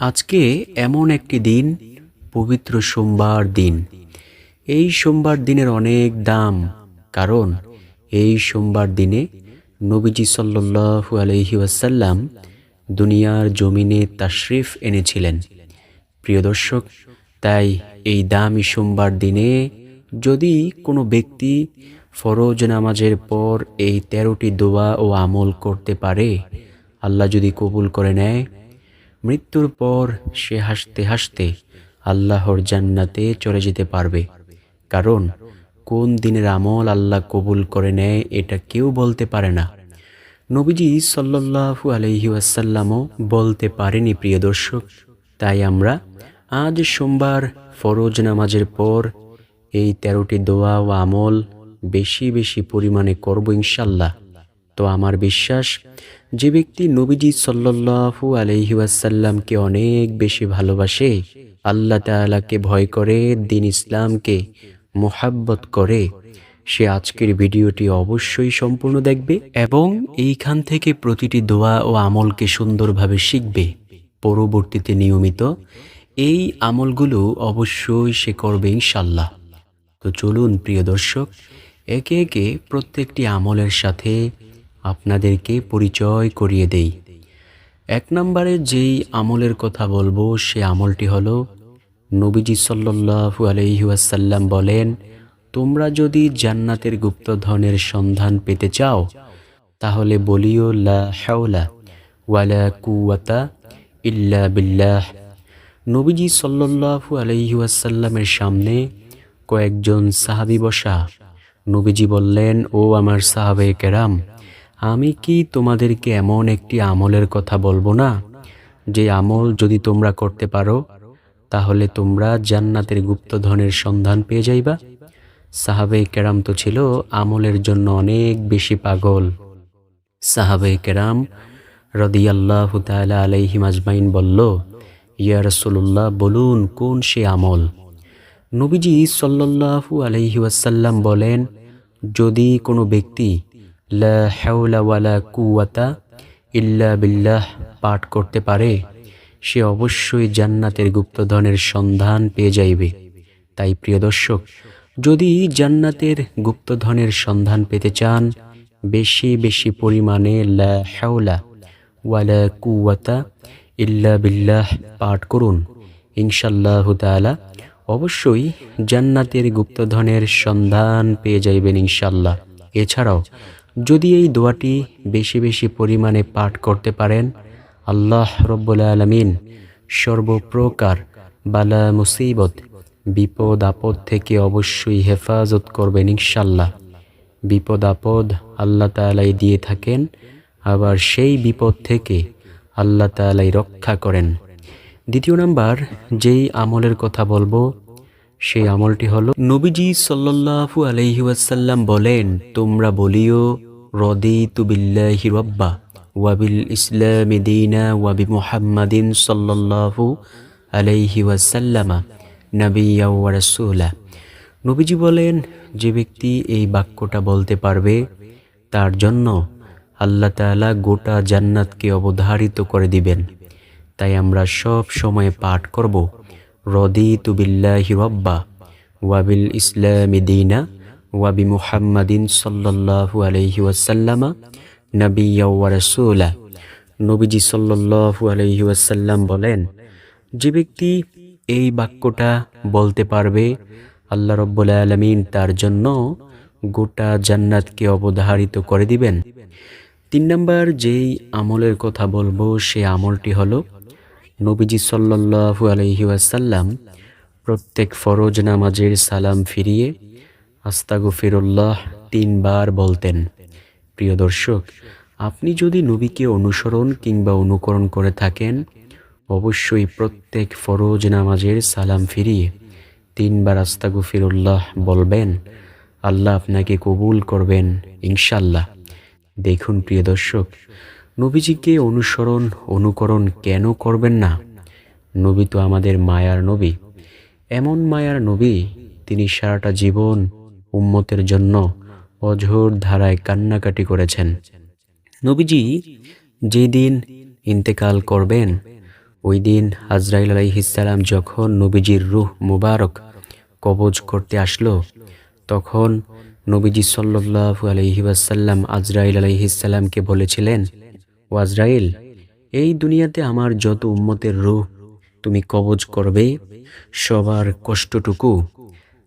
আজকে এমন একটি দিন, পবিত্র সোমবার দিন। এই সোমবার দিনের অনেক দাম, কারণ এই সোমবার দিনে নবীজি সাল্লু আলহি ওয়াসাল্লাম দুনিয়ার জমিনে তাশরিফ এনেছিলেন। প্রিয় দর্শক, তাই এই দামি সোমবার দিনে যদি কোনো ব্যক্তি ফরজ নামাজের পর এই তেরোটি দোয়া ও আমল করতে পারে, আল্লাহ যদি কবুল করে নেয় মৃত্যুর পর সে হাসতে হাসতে আল্লাহর জান্নাতে চলে যেতে পারবে। কারণ কোন দিনের আমল আল্লাহ কবুল করে নেয় এটা কেউ বলতে পারে না। নবীজি সাল্লাহু আলহি আসাল্লামও বলতে পারেনি, প্রিয় দর্শক। তাই আমরা আজ সোমবার ফরজ নামাজের পর এই তেরোটি দোয়া ও আমল বেশি বেশি পরিমাণে করব ইনশাল্লাহ তো আমার বিশ্বাস, যে ব্যক্তি নবীজি সাল্লাহু আলহিউসাল্লামকে অনেক বেশি ভালোবাসে, আল্লাহ তালাকে ভয় করে, দিন ইসলামকে মোহাব্বত করে, সে আজকের ভিডিওটি অবশ্যই সম্পূর্ণ দেখবে এবং এইখান থেকে প্রতিটি দোয়া ও আমলকে সুন্দরভাবে শিখবে। পরবর্তীতে নিয়মিত এই আমলগুলো অবশ্যই সে করবে ইনশাল্লাহ তো চলুন প্রিয় দর্শক, একে একে প্রত্যেকটি আমলের সাথে আপনাদেরকে পরিচয় করিয়ে দেই। এক নম্বরে যেই আমলের কথা বলব, সে আমলটি হলো, নবীজি সাল্লু আলহিউসাল্লাম বলেন, তোমরা যদি জান্নাতের গুপ্তধনের সন্ধান পেতে চাও, তাহলে বলিও, লা হাওলা ওয়ালা কুয়াতা ইল্লা বিল্লাহ। নবীজি সাল্লু আলহিউসাল্লামের সামনে কয়েকজন সাহাবি বসা। নবীজি বললেন, ও আমার সাহাবে কেরাম আমি কি তোমাদেরকে এমন একটি আমলের কথা বলব না? যে আমল যদি তোমরা করতে পারো, তাহলে তোমরা জান্নাতের গুপ্তধনের সন্ধান পেয়ে যাইবা। সাহাবে কেরাম তো ছিল আমলের জন্য অনেক বেশি পাগল। সাহাবে কেরাম রদিয়াল্লাহ তালা আলাইহিম আজমাইন বলল, ইয়া রসুল্লাহ বলুন কোন সে আমল? নবীজি সাল্লাহু আলহি ওয়াসাল্লাম বলেন, যদি কোনো ব্যক্তি লা হাওলা ওয়ালা কুয়াতা ইল্লা বিল্লাহ পাঠ করতে পারে, সে অবশ্যই জান্নাতের গুপ্তধনের সন্ধান পেয়ে যাইবে। তাই প্রিয় দর্শক, যদি জান্নাতের গুপ্তধনের সন্ধান পেতে চান, বেশি বেশি পরিমাণে লা হাওলা ওয়ালা কুয়াতা ইল্লা বিল্লাহ পাঠ করুন। ইনশাল্লাহ তাআলা অবশ্যই জান্নাতের গুপ্তধনের সন্ধান পেয়ে যাইবেন ইনশাল্লাহ এছাড়াও যদি এই দোয়াটি বেশি বেশি পরিমাণে পাঠ করতে পারেন, আল্লাহ রব্বুল আলমিন সর্বপ্রকার বালা মুসিবত, বিপদ আপদ থেকে অবশ্যই হেফাজত করবেন ইনশাল্লাহ। বিপদ আপদ আল্লাহ তালাই দিয়ে থাকেন, আবার সেই বিপদ থেকে আল্লাহ তালাই রক্ষা করেন। দ্বিতীয় নাম্বার, যেই আমলের কথা বলব সেই আমলটি হলো। নবীজি সাল্লাহু আলহিউসাল্লাম বলেন, তোমরা বলিও রদি তুবিল্লাহি রব্বা ওয়াবিল ইসলাম দিনা ওয়াবি মুহাম্মাদিন সাল্লাহু আলাইহি ওয়াসাল্লামা নবিয়া নবীজি বলেন, যে ব্যক্তি এই বাক্যটা বলতে পারবে, তার জন্য আল্লাহ তাআলা গোটা জান্নাতকে অবধারিত করে দিবেন। তাই আমরা সব সময় পাঠ করব। রদি রব্বা ওয়াবিল ইসলাম দিনা ওয়াবি মুহাম্মাদিন সাল্লাহু আলহি ওয়াসাল্লামা নবিয়া রাসূলা। নবীজি সাল্লাহু আলহি ওয়াসাল্লাম বলেন, যে ব্যক্তি এই বাক্যটা বলতে পারবে, আল্লাহ রব্বুল আলমিন তার জন্য গোটা জান্নাতকে অবধারিত করে দিবেন। তিন নম্বর যেই আমলের কথা বলব সে আমলটি হলো নবীজি আলহি ওয়াসাল্লাম প্রত্যেক ফরজ নামাজের সালাম ফিরিয়ে আস্তাগফিরুল্লাহ তিনবার বলতেন। প্রিয় দর্শক, আপনি যদি নবীকে অনুসরণ কিংবা অনুকরণ করে থাকেন, অবশ্যই প্রত্যেক ফরজ নামাজের সালাম ফিরিয়ে তিনবার আস্তাগফিরুল্লাহ বলবেন। আল্লাহ আপনাকে কবুল করবেন ইনশাল্লাহ দেখুন প্রিয় দর্শক নবীজিকে অনুসরণ, অনুকরণ কেন করবেন না? নবী তো আমাদের মায়ার নবী। এমন মায়ার নবী তিনি সারাটা জীবন উম্মতের জন্য অঝোর ধারায় কান্নাকাটি করেছেন। নবীজি যেদিন ইন্তেকাল করবেন ওই দিন আজরাইল আলাইহিসাল্লাম যখন নবীজির রুহ মুবারক কবজ করতে আসলো, তখন নবীজি সাল্লু আলহিবাসাল্লাম আজরাইল আলাইহিসাল্লামকে বলেছিলেন ও আজরাইল, এই দুনিয়াতে আমার যত উম্মতের রূহ তুমি কবজ করবে, সবার কষ্টটুকু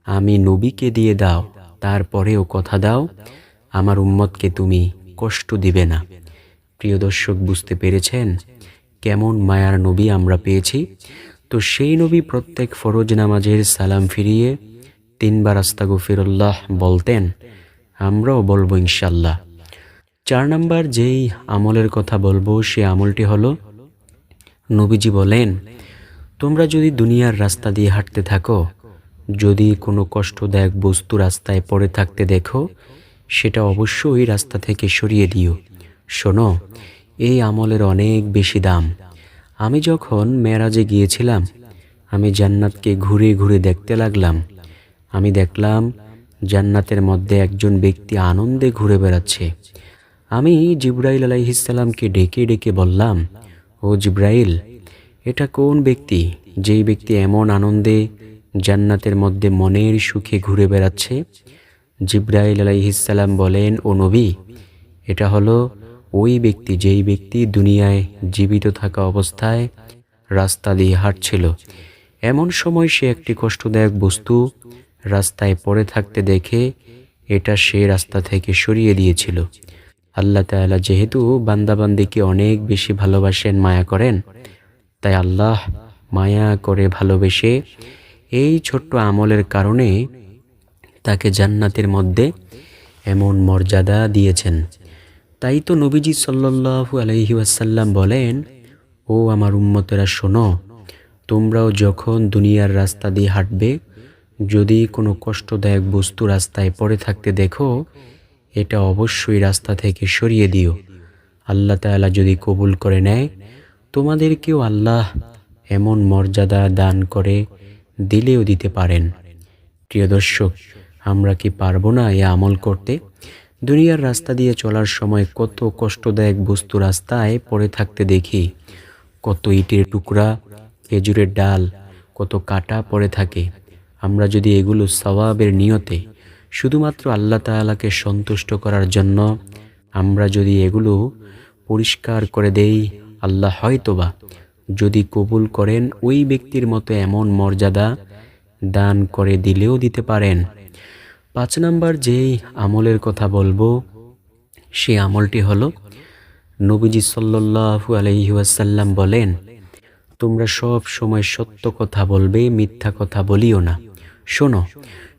আমি নবীকে দিয়ে দাও, তারপরেও কথা দাও, আমার উম্মতকে তুমি কষ্ট দিবে না। প্রিয় দর্শক, বুঝতে পেরেছেন কেমন মায়ার নবী আমরা পেয়েছি? তো সেই নবী প্রত্যেক ফরজ নামাজের সালাম ফিরিয়ে তিনবার আস্তাগফিরুল্লাহ বলতেন, আমরাও বলব ইনশাল্লাহ চার নাম্বার যেই আমলের কথা বলব, সে আমলটি হলো, নবীজি বলেন, তোমরা যদি দুনিয়ার রাস্তা দিয়ে হাঁটতে থাকো, যদি কোনো কষ্টদায়ক বস্তু রাস্তায় পড়ে থাকতে দেখো, সেটা অবশ্যই রাস্তা থেকে সরিয়ে দিও। শোনো, এই আমলের অনেক বেশি দাম। আমি যখন মেরাজে গিয়েছিলাম, আমি জান্নাতকে ঘুরে ঘুরে দেখতে লাগলাম। আমি দেখলাম, জান্নাতের মধ্যে একজন ব্যক্তি আনন্দে ঘুরে বেড়াচ্ছে। আমি জিব্রাইল আলাইহিসাল্লামকে ডেকে ডেকে বললাম, ও জিব্রাইল, এটা কোন ব্যক্তি যেই ব্যক্তি এমন আনন্দে জান্নাতের মধ্যে মনের সুখে ঘুরে বেড়াচ্ছে? জিব্রাইল আলাইহিসাল্লাম বলেন, ও নবী, এটা হলো ওই ব্যক্তি যেই ব্যক্তি দুনিয়ায় জীবিত থাকা অবস্থায় রাস্তা দিয়ে হাঁটছিল। এমন সময় সে একটি কষ্টদায়ক বস্তু রাস্তায় পড়ে থাকতে দেখে এটা সে রাস্তা থেকে সরিয়ে দিয়েছিল। আল্লাহ তাআলা যেহেতু বান্দাবান্দিকে অনেক বেশি ভালোবাসেন, মায়া করেন, তাই আল্লাহ মায়া করে ভালোবেসে এই ছোট্ট আমলের কারণে তাকে জান্নাতের মধ্যে এমন মর্যাদা দিয়েছেন। তাই তো নবীজি সাল্লাল্লাহু আলাইহি ওয়াসাল্লাম বলেন, ও আমার উম্মতেরা, শোনো, তোমরাও যখন দুনিয়ার রাস্তা দিয়ে হাঁটবে, যদি কোনো কষ্টদায়ক বস্তু রাস্তায় পড়ে থাকতে দেখো এটা অবশ্যই রাস্তা থেকে সরিয়ে দিও। আল্লাহ তাআলা যদি কবুল করে নেয়, তোমাদেরকেও আল্লাহ এমন মর্যাদা দান করে, দিলেও দিতে পারেন। প্রিয় দর্শক, আমরা কি পারব না এ আমল করতে? দুনিয়ার রাস্তা দিয়ে চলার সময় কত কষ্টদায়ক বস্তু রাস্তায় পড়ে থাকতে দেখি। কত ইটের টুকরা, খেজুরের ডাল, কত কাটা পড়ে থাকে। আমরা যদি এগুলো সওয়াবের নিয়তে শুধুমাত্র আল্লাহ তাআলাকে সন্তুষ্ট করার জন্য আমরা যদি এগুলো পরিষ্কার করে দেই, আল্লাহ হয়তোবা যদি কবুল করেন ওই ব্যক্তির মতো এমন মর্যাদা দান করে দিলেও দিতে পারেন। পাঁচ নাম্বার যেই আমলের কথা বলব, সে আমলটি হলো নবীজি সাল্লাল্লাহু আলাইহি ওয়াসাল্লাম বলেন, তোমরা সব সময় সত্য কথা বলবে, মিথ্যা কথা বলিও না। শোনো,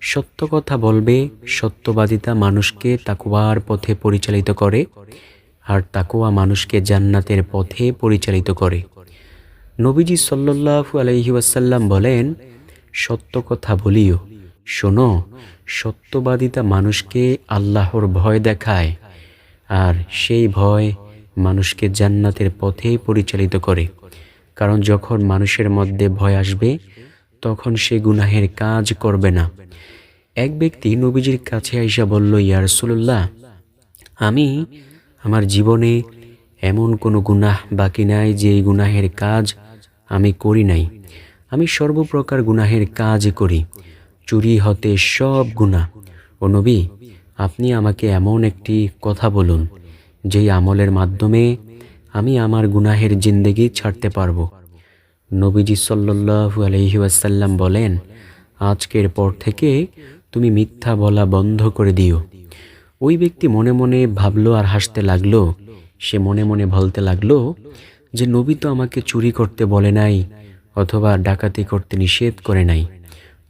সত্য কথা বলবে সত্যবাদিতা মানুষকে তাকুয়ার পথে পরিচালিত করে, আর তাকুয়া মানুষকে জান্নাতের পথে পরিচালিত করে। নবীজি সাল্লাল্লাহু আলাইহি ওয়াসাল্লাম বলেন, সত্য কথা বলিও, শোনো, সত্যবাদিতা মানুষকে আল্লাহর ভয় দেখায়, আর সেই ভয় মানুষকে জান্নাতের পথে পরিচালিত করে। কারণ যখন মানুষের মধ্যে ভয় আসবে তখন সে গুনাহের কাজ করবে না। এক ব্যক্তি নবীজির কাছে আইসা বলল, ইয়া রাসূলুল্লাহ, আমি আমার জীবনে এমন কোনো গুনাহ বাকি নাই যে গুনাহের কাজ আমি করি নাই। আমি সর্বপ্রকার গুনাহের কাজ করি, চুরি হতে সব গুনাহ। ও নবী, আপনি আমাকে এমন একটি কথা বলুন, যেই আমলের মাধ্যমে আমি আমার গুনাহের জিন্দেগি ছাড়তে পারব। নবীজি সাল্লু আলহি ওয়াসাল্লাম বলেন, আজকের পর থেকে তুমি মিথ্যা বলা বন্ধ করে দিও। ওই ব্যক্তি মনে মনে ভাবলো আর হাসতে লাগল। সে মনে মনে বলতে লাগল যে, নবী তো আমাকে চুরি করতে বলে নাই অথবা ডাকাতি করতে নিষেধ করে নাই,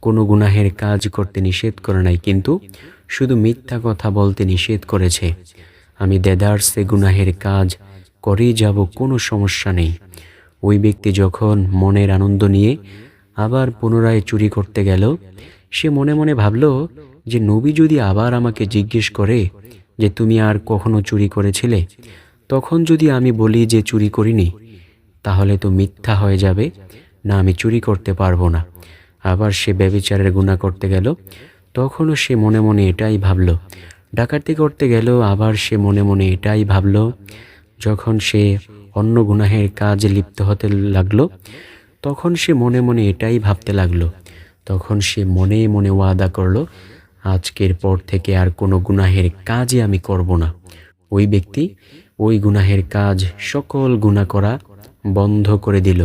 কোনো গুনাহের কাজ করতে নিষেধ করে নাই, কিন্তু শুধু মিথ্যা কথা বলতে নিষেধ করেছে। আমি দেদার্সে গুনাহের কাজ করেই যাব, কোনো সমস্যা নেই। ওই ব্যক্তি যখন মনের আনন্দ নিয়ে আবার পুনরায় চুরি করতে গেল, সে মনে মনে ভাবল যে নবী যদি আবার আমাকে জিজ্ঞেস করে যে তুমি আর কখনো চুরি করেছিলে, তখন যদি আমি বলি যে চুরি করিনি, তাহলে তো মিথ্যা হয়ে যাবে, না আমি চুরি করতে পারব না। আবার সে ব্যবিচারের গুণা করতে গেল, তখনও সে মনে মনে এটাই ভাবল। ডাকাতি করতে গেল, আবার সে মনে মনে এটাই ভাবল, যখন সে অন্য গুনাহের কাজে লিপ্ত হতে লাগল। তখন সে মনে মনে এটাই ভাবতে লাগল। তখন সে মনে মনে ওয়াদা করল, আজকের পর থেকে আর কোনো গুনাহের কাজই আমি করব না। ওই ব্যক্তি ওই গুনাহের কাজ সকল গুণা করা বন্ধ করে দিল।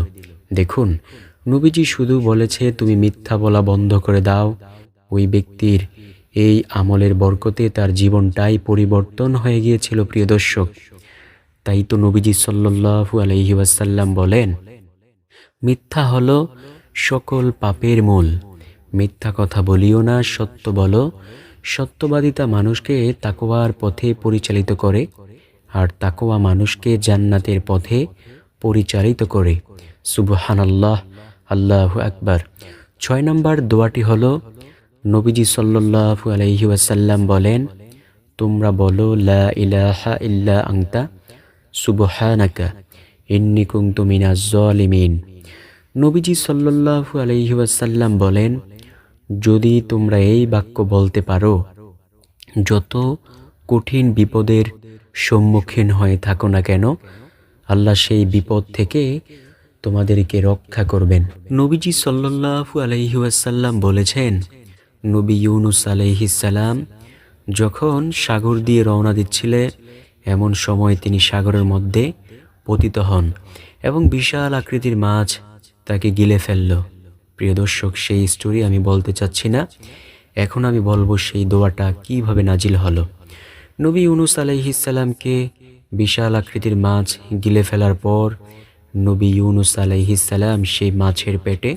দেখুন, নবীজি শুধু বলেছে, তুমি মিথ্যা বলা বন্ধ করে দাও। ওই ব্যক্তির এই আমলের বরকতে তার জীবনটাই পরিবর্তন হয়ে গিয়েছিল, প্রিয় দর্শক। তাই তো নবীজি সাল্লু আলহি ওয়াসাল্লাম বলেন, মিথ্যা হলো সকল পাপের মূল। মিথ্যা কথা বলিও না, সত্য বলো। সত্যবাদিতা মানুষকে তাকোয়ার পথে পরিচালিত করে আর তাকোয়া মানুষকে জান্নাতের পথে পরিচালিত করে। সুবহানাল্লাহ, আল্লাহ আকবার। ছয় নম্বর দোয়াটি হলো, নবীজি সাল্লাল্লাহু আলাইহি ওয়াসাল্লাম বলেন, তোমরা বলো, লা ইলাহা ইল্লা আংতা সুবহানাকা জালিমিন নবীজি সাল্লাল্লাহু আলাইহি বলেন, যদি তোমরা এই বাক্য বলতে পারো, যত কঠিন বিপদের সম্মুখীন হয়ে থাকো না কেন, আল্লাহ সেই বিপদ থেকে তোমাদেরকে রক্ষা করবেন। নবীজি সাল্লাল্লাহু আলাইহি ওয়াসাল্লাম বলেছেন, নবী ইউনুস আলাইহিসাল্লাম যখন সাগর দিয়ে রওনা দিচ্ছিলে এমন সময় তিনি সাগরের মধ্যে পতিত হন এবং বিশাল আকৃতির মাছ তাকে গিলে ফেলল। প্রিয় দর্শক, সেই স্টোরি আমি বলতে চাচ্ছি না। এখন আমি বলব সেই দোয়াটা কীভাবে নাজিল হলো। নবী ইউনুস আলাইহিসাল্লামকে বিশাল আকৃতির মাছ গিলে ফেলার পর নবী ইউনুস আলাইহিসাল্লাম সেই মাছের পেটে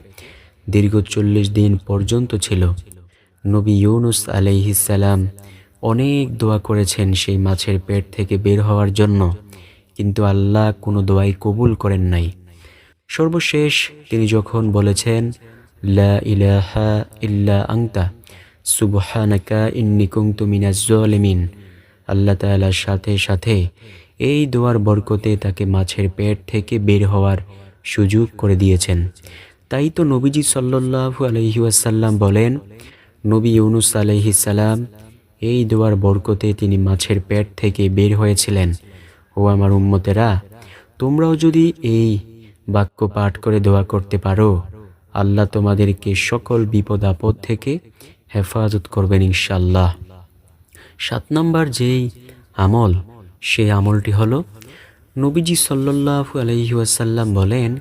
দীর্ঘ চল্লিশ দিন পর্যন্ত ছিল। নবী ইউনুস আলাইহিসাল্লাম অনেক দোয়া করেছেন সেই মাছের পেট থেকে বের হওয়ার জন্য, কিন্তু আল্লাহ কোনো দোয়াই কবুল করেন নাই। সর্বশেষ তিনি যখন বলেছেন, লা ইলাহা ইল্লা আংতা সুবহানাকা ইন্নি জালিমিন আল্লাহ তাআলার সাথে সাথে এই দোয়ার বরকতে তাকে মাছের পেট থেকে বের হওয়ার সুযোগ করে দিয়েছেন। তাই তো নবীজি সাল্লাল্লাহু আলাইহি ওয়াসাল্লাম বলেন, নবী ইউনুস আলাইহি সালাম এই দোয়ার বরকতে তিনি মাছের পেট থেকে বের হয়েছিলেন। ও আমার উম্মতেরা, তোমরাও যদি এই বাক্য পাঠ করে দোয়া করতে পারো, আল্লাহ তোমাদেরকে সকল বিপদ আপদ থেকে হেফাজত করবেন ইনশাল্লাহ সাত নম্বর যেই আমল, সেই আমলটি হল, নবীজি সাল্লাল্লাহু আলাইহি ওয়াসাল্লাম বলেন,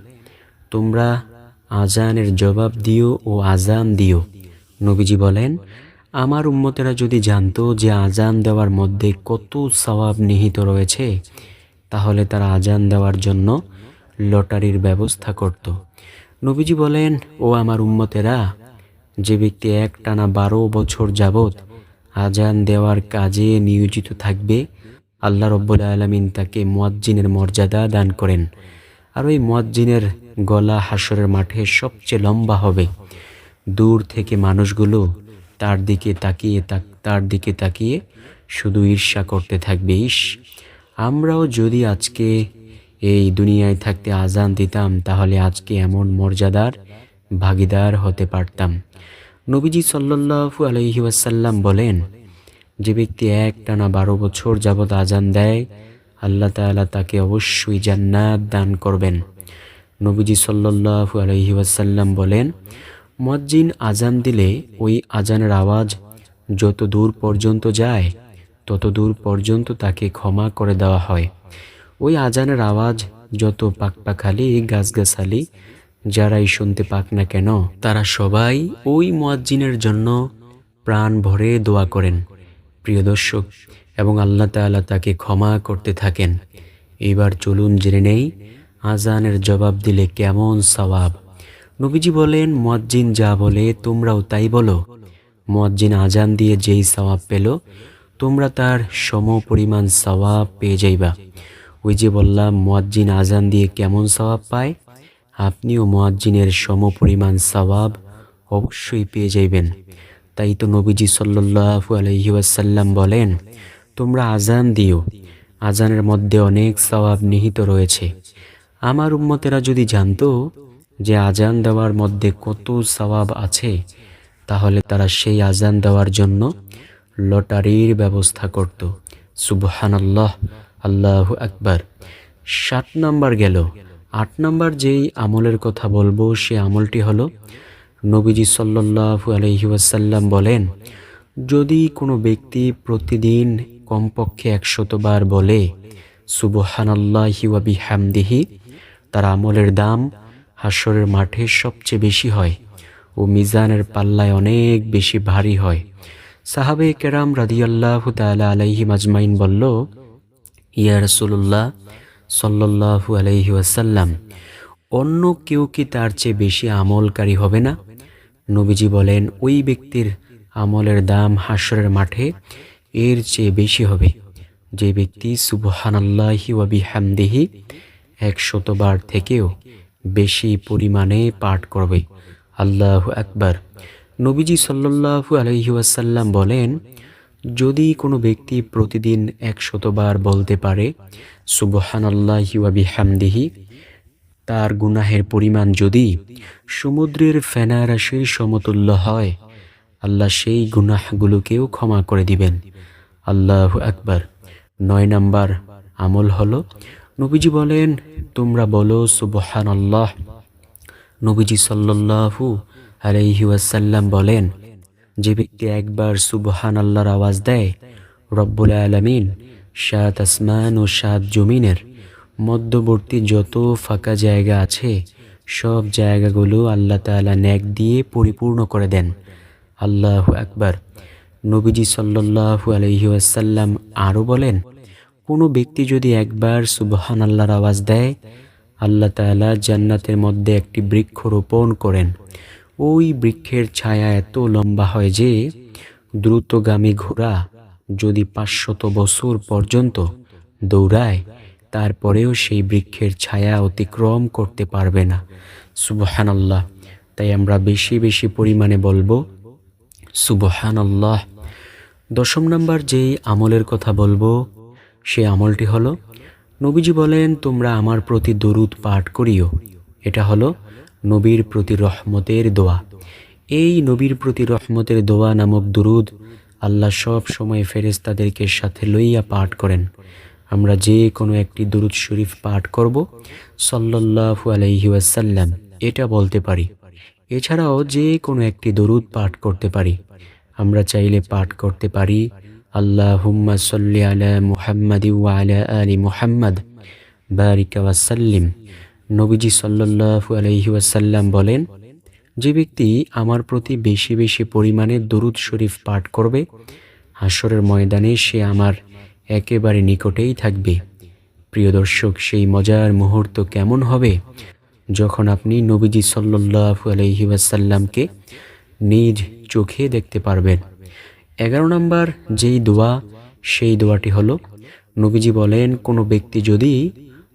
তোমরা আজানের জবাব দিও ও আজান দিও। নবীজি বলেন আমার উম্মতেরা যদি জানতো যে আজান দেওয়ার মধ্যে কত সওয়াব নিহিত রয়েছে, তাহলে তারা আজান দেওয়ার জন্য লটারির ব্যবস্থা করত। নবীজি বলেন, ও আমার উম্মতেরা, যে ব্যক্তি এক টানা বারো বছর যাবৎ আজান দেওয়ার কাজে নিয়োজিত থাকবে, আল্লাহ রব্বুল আলমিন তাকে মুয়াজ্জিনের মর্যাদা দান করেন। আর ওই মুয়াজ্জিনের গলা হাসরের মাঠে সবচেয়ে লম্বা হবে। দূর থেকে মানুষগুলো তার দিকে তাকিয়ে তার দিকে তাকিয়ে শুধু ঈর্ষা করতে থাকবে ইস আমরাও যদি আজকে এই দুনিয়ায় থাকতে আজান দিতাম, তাহলে আজকে এমন মর্যাদার ভাগিদার হতে পারতাম। নবীজি সাল্লাল্লাহু আলহি ওয়াসাল্লাম বলেন, যে ব্যক্তি এক টানা বারো বছর যাবৎ আজান দেয়, আল্লাহ তাআলা তাকে অবশ্যই জান্নাত দান করবেন। নবীজি সাল্লাল্লাহু আলহি ওয়াসাল্লাম বলেন মজ্জিন আজান দিলে ওই আজানের আওয়াজ যত দূর পর্যন্ত যায়, তত দূর পর্যন্ত তাকে ক্ষমা করে দেওয়া হয়। ওই আজানের আওয়াজ যত পাকপাখালি, গাছগাছালি, যারাই শুনতে পাক না কেন, তারা সবাই ওই মুয়াজ্জিনের জন্য প্রাণ ভরে দোয়া করেন। প্রিয় দর্শক, এবং আল্লাহ তাআলা তাকে ক্ষমা করতে থাকেন। এবার চলুন জেনে নেই আজানের জবাব দিলে কেমন সওয়াব। নবীজি বলেন, মুয়াজ্জিন যা বলে, তোমরাও তাই বলো। মজ্জিন আজান দিয়ে যেই সওয়াব পেল, তোমরা তার সম পরিমাণ সওয়াব পেয়ে যাইবা। ওই যে বললাম, মুয়াজ্জিন আজান দিয়ে কেমন সওয়াব পায়? আপনিও মুয়াজ্জিনের সম পরিমাণ সওয়াব অবশ্যই পেয়ে যাইবেন। তাই তো নবীজি সাল্লাল্লাহু আলাইহি ওয়াসাল্লাম বলেন, তোমরা আজান দিও। আজানের মধ্যে অনেক সওয়াব নিহিত রয়েছে। আমার উম্মতেরা যদি জানতো যে আজান দেওয়ার মধ্যে কত সওয়াব আছে, তাহলে তারা সেই আজান দেওয়ার জন্য লটারির ব্যবস্থা করত। সুবহানাল্লাহ, আল্লাহ আকবার। সাত নাম্বার গেল। আট নাম্বার যেই আমলের কথা বলব, সে আমলটি হলো, নবীজি সাল্লাল্লাহু আলহি ওয়াসাল্লাম বলেন, যদি কোনো ব্যক্তি প্রতিদিন কমপক্ষে একশতবার বলে, সুবহানাল্লাহি ওয়া বিহামদিহি, তার আমলের দাম হাসরের মাঠে সবচেয়ে বেশি হয় ও মিজানের পাল্লায় অনেক বেশি ভারী হয়। সাহাবে কেরাম রাদিয়াল্লাহু তাআলা আলাইহি মাজমাইন বলল, ইয়া রাসূলুল্লাহ সাল্লাল্লাহু আলাইহি ওয়াসাল্লাম, অন্য কেউ কি তার চেয়ে বেশি আমলকারী হবে না? নবীজি বলেন, ওই ব্যক্তির আমলের দাম হাসরের মাঠে এর চেয়ে বেশি হবে। যে ব্যক্তি সুবহানাল্লাহি ওয়া বিহামদিহি একশতবার থেকেও বেশি পরিমাণে পাঠ করবে। আল্লাহ আকবার। নবীজি সাল্লাল্লাহু আলাইহি ওয়াসাল্লাম বলেন, যদি কোনো ব্যক্তি প্রতিদিন একশতবার বলতে পারে, সুবহানাল্লাহি ওয়া বিহামদিহি, তার গুনাহের পরিমাণ যদি সমুদ্রের ফেনা রাশির সমতুল্য হয়, আল্লাহ সেই গুনাহগুলোকেও ক্ষমা করে দিবেন। আল্লাহ আকবার। নয় নাম্বার আমল হলো নবীজি বলেন, তোমরা বলো সুবহান আল্লাহ নবীজি সাল্লাল্লাহু আলাইহি ওয়াসাল্লাম বলেন, যে ব্যক্তি একবার সুবহান আল্লাহর আওয়াজ দেয়, রব্বুল আলামিন সাত আসমান ও সাত জমিনের মধ্যবর্তী যত ফাঁকা জায়গা আছে, সব জায়গাগুলো আল্লাহ তাআলা ন্যাক দিয়ে পরিপূর্ণ করে দেন। আল্লাহ আকবার। নবীজি সাল্লাল্লাহু আলাইহি ওয়াসাল্লাম আরও বলেন কোনো ব্যক্তি যদি একবার সুবহান আল্লাহর আওয়াজ দেয়, আল্লাহ তাআলা জান্নাতের মধ্যে একটি বৃক্ষ রোপণ করেন। ওই বৃক্ষের ছায়া এত লম্বা হয় যে, দ্রুতগামী ঘোড়া যদি পাঁচশত বছর পর্যন্ত দৌড়ায়, তারপরেও সেই বৃক্ষের ছায়া অতিক্রম করতে পারবে না। সুবহান আল্লাহ তাই আমরা বেশি বেশি পরিমাণে বলব সুবহান আল্লাহ দশম নম্বর যেই আমলের কথা বলব সে আমলটি হলো, নবীজি বলেন, তোমরা আমার প্রতি দরুদ পাঠ করিও। এটা হলো নবীর প্রতি রহমতের দোয়া। এই নবীর প্রতি রহমতের দোয়া নামক দুরুদ আল্লাহ সব সময় ফেরেস্তাদেরকে সাথে লইয়া পাঠ করেন। আমরা যে কোনো একটি দরুদ শরীফ পাঠ করব, সাল্লাল্লাহু আলাইহি ওয়াসাল্লাম, এটা বলতে পারি। এছাড়াও যে কোনো একটি দরুদ পাঠ করতে পারি। আমরা চাইলে পাঠ করতে পারি সাল্লি আলা মুহাম্মাদি ওয়া আলা আলি মুহাম্মদ বারিকা ওয়াসাল্লিম নবীজি সাল্লাল্লাহু আলাইহি ওয়াসাল্লাম বলেন, যে ব্যক্তি আমার প্রতি বেশি বেশি পরিমাণে দরুদ শরীফ পাঠ করবে হাসরের ময়দানে সে আমার একেবারে নিকটেই থাকবে। প্রিয় দর্শক, সেই মজার মুহূর্ত কেমন হবে? যখন আপনি নবীজি সাল্লাল্লাহু আলাইহি ওয়াসাল্লামকে নিজ চোখে দেখতে পারবেন। এগারো নম্বর, যেই দোয়া, সেই দোয়াটি হলো, নবীজি বলেন, কোনো ব্যক্তি যদি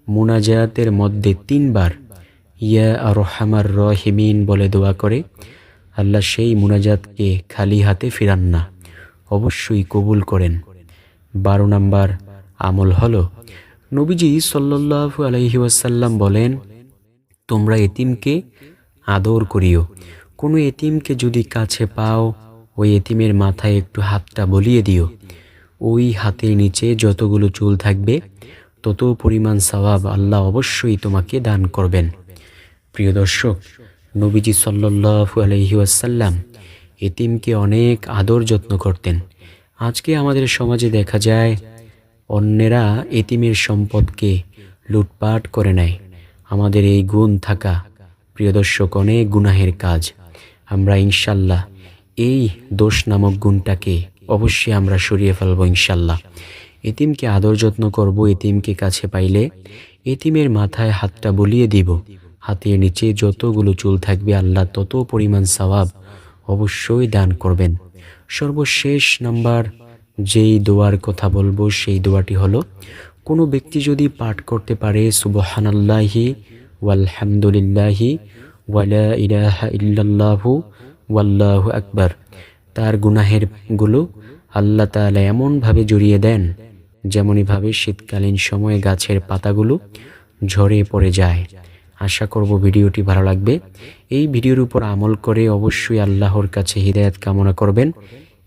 মুনাজাতের মধ্যে তিনবার ইয়া আর রহমার রহিমিন বলে দোয়া করে, আল্লাহ সেই মুনাজাতকে খালি হাতে ফিরান না, অবশ্যই কবুল করেন। বারো নম্বর, আমল হলো, নবীজি সাল্লাল্লাহু আলাইহি ওয়াসাল্লাম বলেন, তোমরা এতিমকে আদর করিও। কোনো এতিমকে যদি কাছে পাও ওই এতিমের মাথায় একটু হাতটা বলিয়ে দিও। ওই হাতের নিচে যতগুলো চুল থাকবে, তত পরিমাণ সওয়াব আল্লাহ অবশ্যই তোমাকে দান করবেন। প্রিয় দর্শক, নবীজি সাল্লাল্লাহু আলাইহি ওয়াসাল্লাম এতিমকে অনেক আদর যত্ন করতেন। আজকে আমাদের সমাজে দেখা যায়, অন্যেরা এতিমের সম্পদকে লুটপাট করে নেয়। আমাদের এই গুণ থাকা, প্রিয় দর্শক, অনেক গুনাহের কাজ। আমরা ইনশাল্লাহ এই দোষ নামক গুণটাকে অবশ্যই আমরা সরিয়ে ফেলব ইনশাল্লাহ। এতিমকে আদর যত্ন করব, এতিমকে কাছে পাইলে এতিমের মাথায় হাতটা বলিয়ে দিব। হাতের নিচে যতগুলো চুল থাকবে, আল্লাহ তত পরিমাণ সওয়াব অবশ্যই দান করবেন। সর্বশেষ নাম্বার, যেই দোয়ার কথা বলব, সেই দোয়াটি হলো, কোনো ব্যক্তি যদি পাঠ করতে পারে, সুবহানাল্লাহি ওয়ালহামদুলিল্লাহি ওয়ালা ইলাহা ইল্লাল্লাহু ওয়াল্লাহু আকবার। তার গুনাহেরগুলো আল্লাহ তাআলা এমনভাবে জড়িয়ে দেন, যেমনইভাবে শীতকালীন সময়ে গাছের পাতাগুলো ঝরে পড়ে যায়। আশা করব ভিডিওটি ভালো লাগবে। এই ভিডিওর উপর আমল করে অবশ্যই আল্লাহর কাছে হৃদায়ত কামনা করবেন।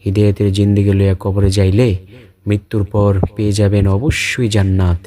হৃদায়তের জিন্দিগি লইয়া কবরে যাইলে মৃত্যুর পর পেয়ে যাবেন অবশ্যই জান্নাত।